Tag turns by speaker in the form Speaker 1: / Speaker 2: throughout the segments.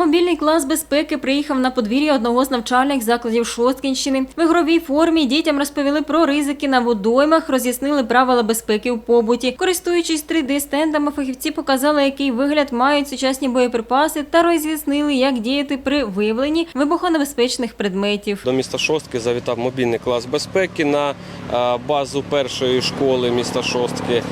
Speaker 1: Мобільний клас безпеки приїхав на подвір'я одного з навчальних закладів Шосткінщини. В ігровій формі дітям розповіли про ризики на водоймах, роз'яснили правила безпеки у побуті. Користуючись 3D-стендами, фахівці показали, який вигляд мають сучасні боєприпаси, та роз'яснили, як діяти при виявленні вибухонебезпечних предметів.
Speaker 2: До міста Шостки завітав мобільний клас безпеки на базу першої школи міста Шостки.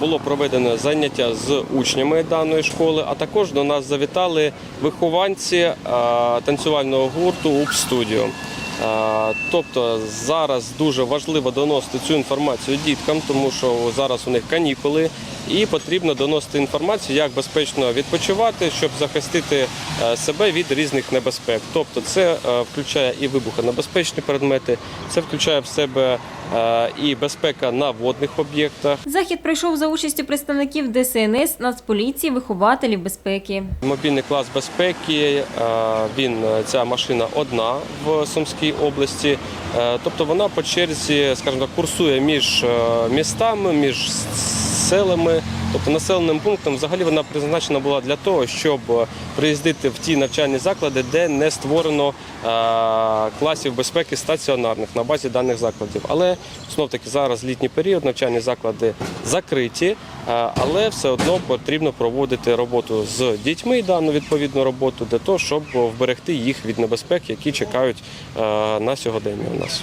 Speaker 2: Було проведено заняття з учнями даної школи, а також до нас завітали вихованці е, танцювального гурту УП Студіо. Е, Тобто зараз дуже важливо доносити цю інформацію діткам, тому що зараз у них канікули, і потрібно доносити інформацію, як безпечно відпочивати, щоб захистити е, себе від різних небезпек. Тобто, це е, включає і вибухонебезпечні предмети, це включає в себе е, і безпека на водних об'єктах.
Speaker 1: Захід пройшов за участю представників ДСНС, Нацполіції, вихователів безпеки.
Speaker 2: Мобільний клас безпеки. Він ця машина одна в Сумській області. Тобто вона по черзі, скажімо так, курсує між містами, між селами. Тобто населеним пунктом взагалі вона призначена була для того, щоб приїздити в ті навчальні заклади, де не створено е, класів безпеки стаціонарних на базі даних закладів. Але знов таки зараз літній період, навчальні заклади закриті, е, але все одно потрібно проводити роботу з дітьми, дану відповідну роботу для того, щоб вберегти їх від небезпек, які чекають е, на сьогодення у нас.